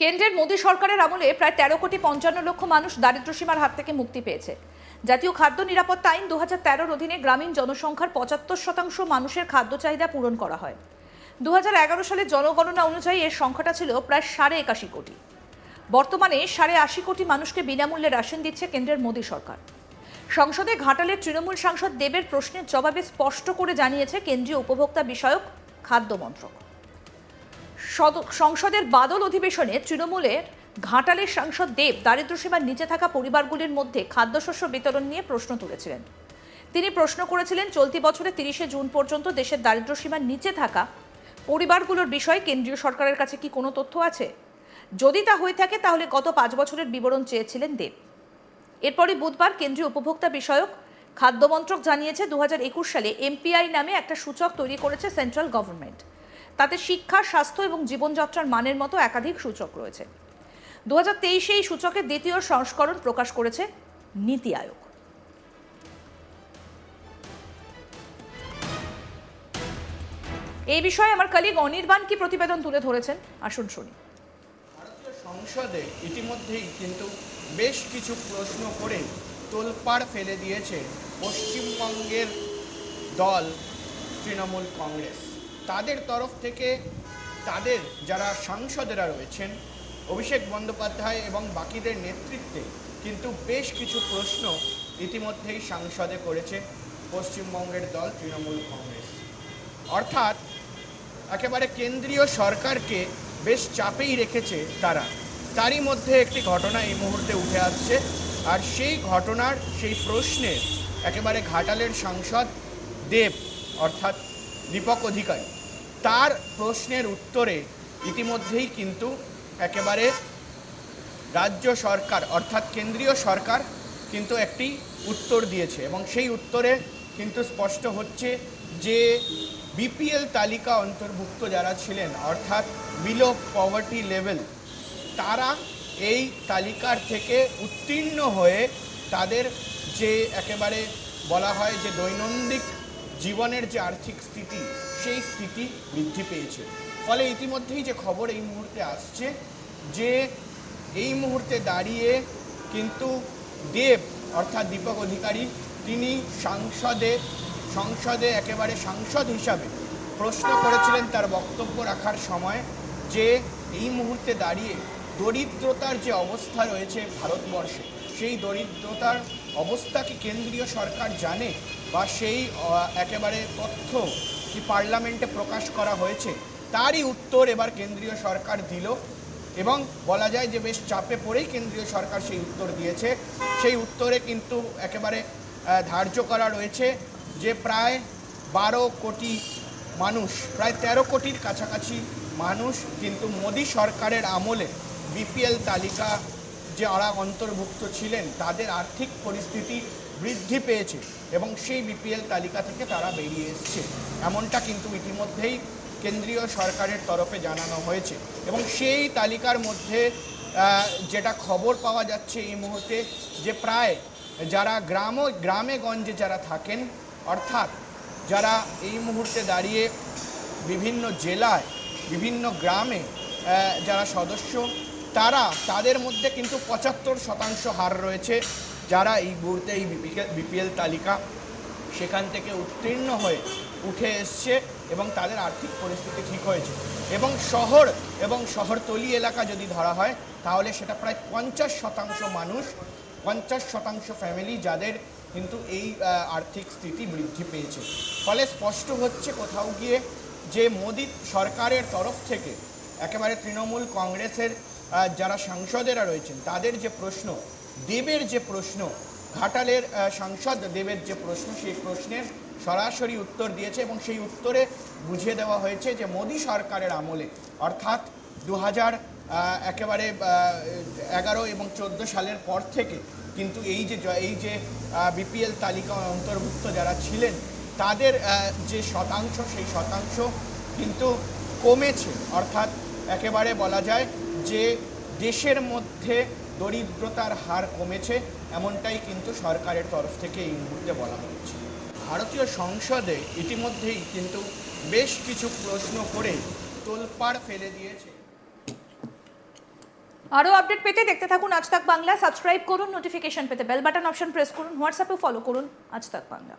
কেন্দ্রের মোদী সরকারের আমলে প্রায় তেরো কোটি পঞ্চান্ন লক্ষ মানুষ দারিদ্র্যসীমার হাত থেকে মুক্তি পেয়েছে। জাতীয় খাদ্য নিরাপত্তা আইন দু হাজার অধীনে গ্রামীণ জনসংখ্যার পঁচাত্তর শতাংশ মানুষের খাদ্য চাহিদা পূরণ করা হয়। দু হাজার এগারো সালের জনগণনা অনুযায়ী এর সংখ্যাটা ছিল প্রায় সাড়ে একাশি কোটি। বর্তমানে সাড়ে আশি কোটি মানুষকে বিনামূল্যে রাশন দিচ্ছে কেন্দ্রের মোদী সরকার। সংসদে ঘাটালের তৃণমূল সাংসদ দেবের প্রশ্নের জবাবে স্পষ্ট করে জানিয়েছে কেন্দ্রীয় উপভোক্তা বিষয়ক খাদ্য মন্ত্রক। সংসদের বাদল অধিবেশনে তৃণমূলের ঘাটালের সাংসদ দেব দারিদ্র্যসীমার নিচে থাকা পরিবারগুলির মধ্যে খাদ্যশস্য বিতরণ নিয়ে প্রশ্ন তুলেছিলেন। তিনি প্রশ্ন করেছিলেন, চলতি বছরে তিরিশে জুন পর্যন্ত দেশের দারিদ্র্যসীমার নিচে থাকা পরিবারগুলোর বিষয়ে কেন্দ্রীয় সরকারের কাছে কি কোনো তথ্য আছে? যদি তা হয়ে থাকে, তাহলে গত পাঁচ বছরের বিবরণ চেয়েছিলেন দেব। এরপরই বুধবার কেন্দ্রীয় উপভোক্তা বিষয়ক খাদ্য মন্ত্রক জানিয়েছে, দু হাজার একুশ সালে এমপিআই নামে একটা সূচক তৈরি করেছে সেন্ট্রাল গভর্নমেন্ট। তাতে শিক্ষা, স্বাস্থ্য এবং জীবনযাত্রার মানের মতো একাধিক সূচক রয়েছে। দু হাজার তেইশে এই সূচকের দ্বিতীয় সংস্করণ প্রকাশ করেছে নীতি আয়োগ। এই বিষয়ে আমার কালিগ অনির্বাণ কি প্রতিবেদন তুলে ধরেছেন? আসুন শুনি। সংসদে ইতিমধ্যেই কিন্তু বেশ কিছু প্রশ্ন করে তোলপাড় ফেলে দিয়েছে পশ্চিমবঙ্গের দল, তৃণমূল কংগ্রেস। তাদের তরফ থেকে তাদের যারা সাংসদেরা রয়েছেন, অভিষেক বন্দ্যোপাধ্যায় এবং বাকিদের নেতৃত্বে কিন্তু বেশ কিছু প্রশ্ন ইতিমধ্যেই সাংসদে করেছে পশ্চিমবঙ্গের দল তৃণমূল কংগ্রেস। অর্থাৎ একেবারে কেন্দ্রীয় সরকারকে বেশ চাপেই রেখেছে তারা। তারই মধ্যে একটি ঘটনা এই মুহূর্তে উঠে আসছে আর সেই ঘটনার, সেই প্রশ্নের একেবারে ঘাটালের সাংসদ দেব, অর্থাৎ দীপক অধিকারী। তার প্রশ্নের উত্তরে ইতিমধ্যেই কিন্তু একেবারে রাজ্য সরকার, অর্থাৎ কেন্দ্রীয় সরকার কিন্তু একটি উত্তর দিয়েছে এবং সেই উত্তরে কিন্তু স্পষ্ট হচ্ছে যে বিপিএল তালিকা অন্তর্ভুক্ত যারা ছিলেন, অর্থাৎ বিলো পভার্টি লেভেল তারা এই তালিকার থেকে উত্তীর্ণ হয়ে তাদের যে একেবারে বলা হয় যে দৈনন্দিন জীবনের যে আর্থিক স্থিতি, সেই স্থিতি বৃদ্ধি পেয়েছে। ফলে ইতিমধ্যেই যে খবর এই মুহূর্তে আসছে যে এই মুহূর্তে দাঁড়িয়ে কিন্তু দেব, অর্থাৎ দীপক অধিকারী, তিনি সাংসদে, সংসদে একেবারে সাংসদ হিসাবে প্রশ্ন করেছিলেন তার বক্তব্য রাখার সময় যে এই মুহূর্তে দাঁড়িয়ে দরিদ্রতার যে অবস্থা রয়েছে ভারতবর্ষে, সেই দরিদ্রতার অবস্থা কি কেন্দ্রীয় সরকার জানে? বা সেই একেবারে তথ্য কি পার্লামেন্টে প্রকাশ করা হয়েছে, তারই উত্তর এবার কেন্দ্রীয় সরকার দিল। এবং বলা যায় যে বেশ চাপে পড়েই কেন্দ্রীয় সরকার সেই উত্তর দিয়েছে। সেই উত্তরে কিন্তু একেবারে ধার্য করা রয়েছে যে প্রায় বারো কোটি মানুষ, প্রায় তেরো কোটির কাছাকাছি মানুষ কিন্তু মোদী সরকারের আমলে বিপিএল তালিকা যে ওরা অন্তর্ভুক্ত ছিলেন, তাদের আর্থিক পরিস্থিতি বৃদ্ধি পেয়েছে এবং সেই বিপিএল তালিকা থেকে তারা বেরিয়ে এসছে। এমনটা কিন্তু ইতিমধ্যেই কেন্দ্রীয় সরকারের তরফে জানানো হয়েছে এবং সেই তালিকার মধ্যে যেটা খবর পাওয়া যাচ্ছে এই মুহূর্তে যে প্রায় যারা গ্রাম, গ্রামে গঞ্জে যারা থাকেন, অর্থাৎ যারা এই মুহূর্তে দাঁড়িয়ে বিভিন্ন জেলায়, বিভিন্ন গ্রামে যারা সদস্য, তারা, তাদের মধ্যে কিন্তু পঁচাত্তর শতাংশ হার রয়েছে। যারা এই মুহূর্তে এই বিপিএল তালিকা সেখান থেকে উত্তীর্ণ হয়ে উঠে এসছে এবং তাদের আর্থিক পরিস্থিতি ঠিক হয়েছে। এবং শহর এবং শহরতলি এলাকা যদি ধরা হয়, তাহলে সেটা প্রায় পঞ্চাশ শতাংশ মানুষ, পঞ্চাশ শতাংশ ফ্যামিলি যাদের কিন্তু এই আর্থিক স্থিতি বৃদ্ধি পেয়েছে। ফলে স্পষ্ট হচ্ছে কোথাও গিয়ে যে মোদী সরকারের তরফ থেকে একেবারে তৃণমূল কংগ্রেসের যারা সাংসদেরা রয়েছেন, তাদের যে প্রশ্ন দেবের যে প্রশ্ন, ঘাটালের সাংসদ দেবের যে প্রশ্ন, সেই প্রশ্নের সরাসরি উত্তর দিয়েছে এবং সেই উত্তরে বুঝিয়ে দেওয়া হয়েছে যে মোদী সরকারের আমলে, অর্থাৎ দু হাজার একেবারে এগারো এবং চোদ্দ সালের পর থেকে কিন্তু এই যে এই যে বিপিএল তালিকা অন্তর্ভুক্ত যারা ছিলেন, তাদের যে শতাংশ, সেই শতাংশ কিন্তু কমেছে। অর্থাৎ একেবারে বলা যায় যে দেশের মধ্যে দরিদ্রতার হার কমেছে, এমনটাই কিন্তু সরকারের তরফ থেকে এই মুহূর্তে বলা হচ্ছে। ভারতীয় সংসদে ইতিমধ্যেই কিন্তু বেশ কিছু প্রশ্ন করে তোলপাড় ফেলে দিয়েছে। আরও আপডেট পেতে দেখতে থাকুন আজ তাক বাংলা, সাবস্ক্রাইব করুন, নোটিফিকেশন পেতে বেল বাটন অপশন প্রেস করুন হোয়াটসঅ্যাপে ফলো করুন আজ তাক বাংলা।